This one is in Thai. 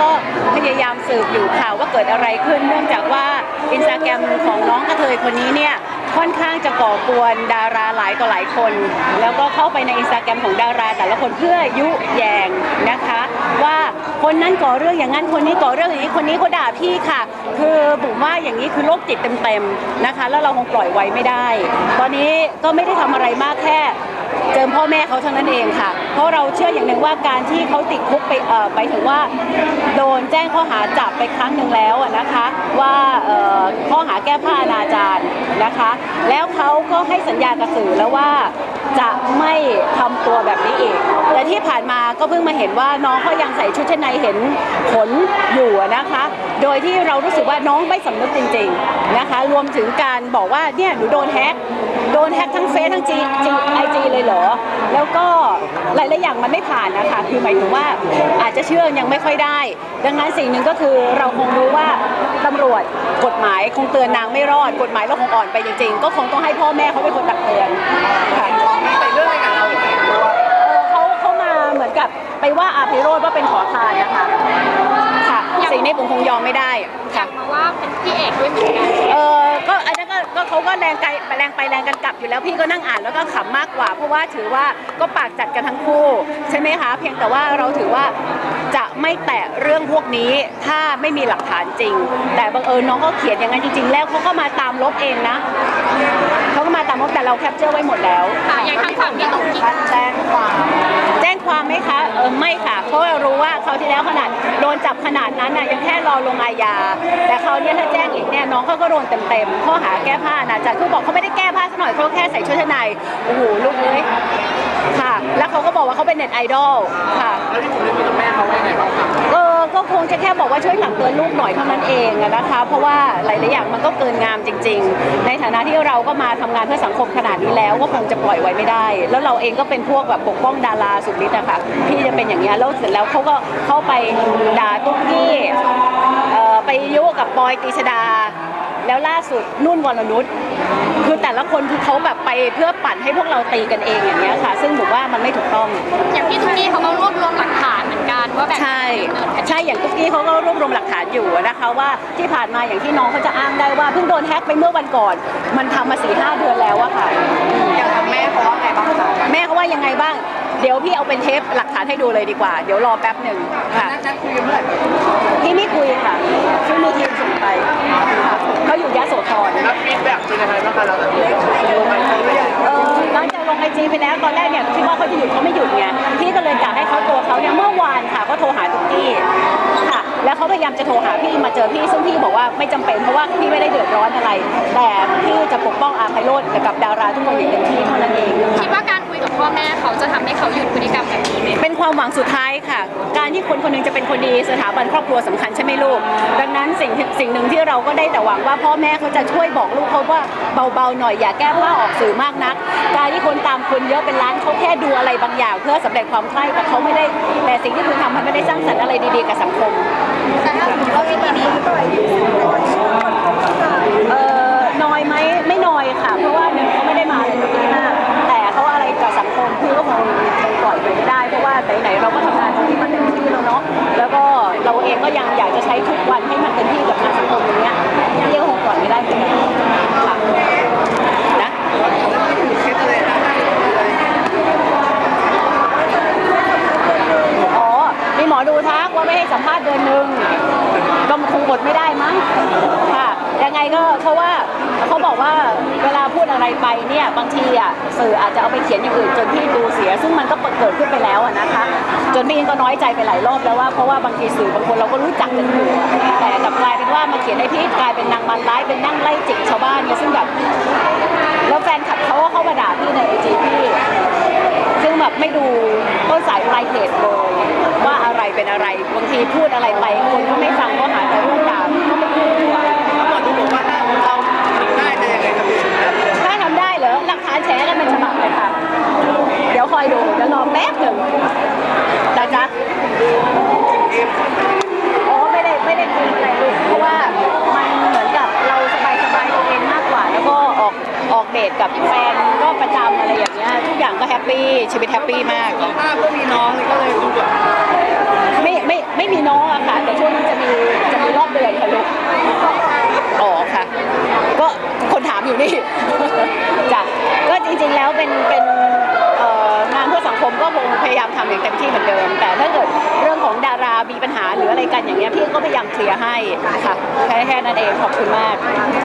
ก็พยายามสืบอยู่ค่ะว่าเกิดอะไรขึ้น เนื่องจากว่าอินสตาแกรมของน้องกระเทยคนนี้เนี่ยค่อนข้างจะก่อกวนดาราหลายต่อหลายคน แล้วก็เข้าไปในอินสตาแกรมของดารา แต่ละคนเพื่อยุแยงนะคะ ว่าคนนั้นก่อเรื่องอย่างนั้นคนนี้ก่อเรื่องอย่างนี้คนนี้เขาด่าพี่ค่ะ คือบุ๋มว่าอย่างนี้คือโรคจิตเต็มๆนะคะ แล้วเราคงปล่อยไว้ไม่ได้ ตอนนี้ก็ไม่ได้ทำอะไรมากแค่ เจิมพ่อแม่เขาเท่านั้นเองค่ะ เพราะเราเชื่ออย่างหนึ่งว่าการที่เขาติดคุกไปเอ่อไปถึงว่า โดนแจ้งข้อหาจับไปครั้งหนึ่งแล้วอะนะคะ ว่าเอ่อข้อหาแก้ผ้าอนาจารนะคะ แล้วเขาก็ให้สัญญากับสื่อแล้วว่าจะไม่ทำตัวแบบนี้อีกแต่ที่ผ่านมาก็เพิ่งมาเห็นว่าน้องเขายังใส่ชุดชั้นในเห็นผลอยู่อะนะคะ โดยที่เรารู้สึกว่าน้องไม่สำนึกจริงๆนะคะ รวมถึงการบอกว่าเนี่ยหนูโดนแฮกโดนแฮ็กทั้งเฟซทั้งจีจีไอจีเลยเหรอ แล้วก็หลายๆอย่างมันไม่ผ่านนะคะคือหมายถึงว่าอาจจะเชื่อยังไม่ค่อยได้ ดังนั้นสิ่งหนึ่งก็คือเราคงรู้ว่าตำรวจกฎหมายคงเตือนนางไม่รอด กฎหมายเราคงอ่อนไปจริงๆ ก็คงต้องให้พ่อแม่เขาเป็นคนตักเตือนค่ะแต่เรื่องอะไรกับเราอย่างเงี้ยเออเขาเขามาเหมือนกับไปว่าอาภิโรธว่าเป็นขอทานนะคะค่ะสิ่งนี้ผมคงยอมไม่ได้อค่ะยากมาว่าเป็นพี่เอกด้วยเหมือนกันเออ ก็ก็เขาก็แรงไกลแรงไปแรงกันกลับอยู่แล้วพี่ก็นั่งอ่านแล้วก็ขำมากกว่า เพราะว่าถือว่าก็ปากจัดกันทั้งคู่ใช่ไหมคะเพียงแต่ว่าเราถือว่าจะไม่แตะเรื่องพวกนี้ถ้าไม่มีหลักฐานจริง แต่บังเอิญน้องก็เขียนอย่างนั้นจริงๆ แล้วเขาก็มาตามลบเองนะเขาก็มาตามลบ แต่เราแคปเจอร์ไว้หมดแล้วค่ะอย่างทางฝั่งพี่ตุ๊กกี้แจ้งความแจ้งความไหมคะเออไม่ค่ะเพราะเรารู้ว่าเขาวที่แล้วขนาดโดนจับขนาดนั้นน่ะยังแค่รอลงอาญาแต่เขาวเนี่ยถ้าแจ้งอีกเนี่ยน้องเขาก็โดนเต็มๆข้อหาแก้ผ้านะจ๊ะคือบอกเขาไม่ได้แก้ผ้าซะหน่อยเขาแค่ใส่ชุดชั้นในโอ้โหลูกเอ้ยค่ะ แล้วเขาก็บอกว่าเขาเป็นเน็ตไอดอลค่ะแล้วที่ผมได้คุยกับแม่เขาว่ายังไงบ้างครับเออ ก็คงจะแค่บอกว่าช่วยตักเตือนลูกหน่อยเท่านั้นเองนะคะ เพราะว่าหลายๆอย่างมันก็เกินงามจริง ๆ ในฐานะที่เราก็มาทำงานเพื่อสังคมขนาดนี้แล้วก็คงจะปล่อยไว้ไม่ได้ แล้วเราเองก็เป็นพวกแบบปกป้องดาราสุดฤทธิ์อะคะที่จะเป็นอย่างเงี้ยแล้วเสร็จแล้วเขาก็เข้าไปด่าตุ๊กกี้ไปยุกับปอยตีชดา แล้วล่าสุดนุ่นวรนุชคือแต่ละคนคือเขาแบบไปเพื่อปั่นให้พวกเราตีกันเองอย่างเงี้ยค่ะ ซึ่งผมว่ามันไม่ถูกต้อง ใช่ใช่อย่างตุ๊กกี้เขาก็รวบรวมหลักฐานอยู่นะคะว่าที่ผ่านมาอย่างที่น้องเขาจะอ้างได้ว่าเพิ่งโดนแฮ็กไปเมื่อวันก่อน มันทำมาสี่ห้าเดือนแล้วอะค่ะอย่างทางแม่เขาว่าไงบ้างคะแม่เขาว่ายังไงบ้าง เดี๋ยวพี่เอาเป็นเทปหลักฐานให้ดูเลยดีกว่า เดี๋ยวรอแป๊บหนึ่งค่ะนัดนัดคุยกันเมื่อไหร่พี่ไม่คุยค่ะพี่มีทีมส่งไปค่ะเขาอยู่ยะโสธรแล้วฟีดแบ็กเป็นยังไงบ้างคะเราแต่ลงไปใช้ไม่ได้เออหลังจากลงไอจีไปแล้วตอนแรกเนี่ยคิดว่าเขาจะหยุดเขาไม่หยุดไงพี่ก็เลยกะ ยายามจะโทรหาพี่มาเจอพี่ซึ่งพี่บอกว่าไม่จำเป็นเพราะว่าพี่ไม่ได้เดือดร้อนอะไร แต่พี่จะปกป้องอาภัยโรจน์กับดาราทุกคนอย่างเต็มที่เท่านั้นเองคิดว่าการคุยกับพ่อแม่เขาจะทำให้เขาหยุดพฤติกรรมแบบนี้ไหมเป็นความหวังสุดท้ายค่ะ การที่คนคนหนึงจะเป็นคนดีสถาบันครอบครัวสำคัญใช่ไหมลูก ดังนั้นสิ่งสิ่งหนึ่งที่เราก็ได้แต่หวังว่าพ่อแม่เขาจะช่วยบอกลูกเขาว่าเบาๆหน่อยอย่าแก้ผ้าออกสื่อมากนัก การที่คนตามคนเยอะเป็นล้านเขาแค่ดูอะไรบางอย่าง เพื่อสำเร็จความใคร่แต่เขาไม่ได้แต่ สิ่งที่คุณทำมันไม่ได้สร้างสรรค์อะไรดีๆกับสังคมแต่ถ้าเราจะมีนี้เอ่อน้อยไหมไม่น้อยค่ะ เพราะว่าหนึ่งเขาไม่ได้มาอะไรตรงนี้มากแต่เขาอะไรกับสังคมคือก็คงคงปล่อยไปไม่ได้ เพราะว่าไหนๆเราก็ทำงานตรงนี้มาเต็มที่แล้วเนาะแล้วก็เราเองก็ยังอยากจะใช้ทุกวันให้มันเต็มที่กับงานสังคมอย่างเงี้ยพี่ก็คงปล่อยไม่ได้เหมือนกันค่ะนะ เคสอะไรนะ อ๋อมีหม อดูทักว่าไม่ให้สัมภาษณ์เดือนหนึ่งก็คงอดไม่ได้มั้งค่ะยังไงก็เพราะว่าเขาบอกว่าเวลาพูดอะไรไปเนี่ยบางทีอะสื่ออาจจะเอาไปเขียนอย่างอื่นจนพี่ดูเสีย ซึ่งมันก็เกิดขึ้นไปแล้วนะคะ จนพี่เองก็น้อยใจไปหลายรอบแล้วว่าเพราะว่าบางทีสื่อบางคนเราก็รู้จักกันอยู่แต่กลับกลายเป็นว่ามาเขียนให้พี่กลายเป็นนางมันร้ายเป็นนั่งไล่จิกชาวบ้านเนี่ยซึ่งแบบแล้วแฟนคลับเขาก็เข้ามาด่าพี่ในไอจีพี่ แบบไม่ดูต้นสายปลายเหตุเลย ว่าอะไรเป็นอะไรบางทีพูดอะไรไปคนก็ไม่ฟังก็หาแต่พูดตามก็ไม่พูดดีกว่าแล้วหมอดูบอกว่าถ้าเราทำได้จะยังไงจะเป็นแบบถ้าทำได้เหรอหลักฐานแฉกันเป็นฉบับเลยค่ะ เดี๋ยวคอยดูเดี๋ยวรอแป๊บหนึ่งนะจ๊ะอ๋อไม่ได้ไม่ได้คุยอะไรลูกเพราะว่ามันเหมือนกับเราสบายสบายๆตัวเองมากกว่า แล้วก็ออกออกเดทกับแฟนก็ ประจำอะไรอย่างเงี้ยทุกอย่างก็แฮปปี้ชีวิตแฮปปี้มากภาพก็มีน้องก็เลยดูแบบไม่ไม่ไม่มีน้องอะค่ะแต่ช่วงนี้จะมีจะมีรอบเดือนค่ะลูกอ๋อค่ะ ก็คนถามอยู่นี่จ้ะก็จริงๆแล้วเป็นเป็นงานเพื่อสังคมก็คงพยายามทำอย่างเต็มที่เหมือนเดิม แต่ถ้าเกิดเรื่องของดารามีปัญหาหรืออะไรกันอย่างเงี้ยพี่ก็พยายามเคลียร์ให้ค่ะแค่แค่นั้นเองขอบคุณมาก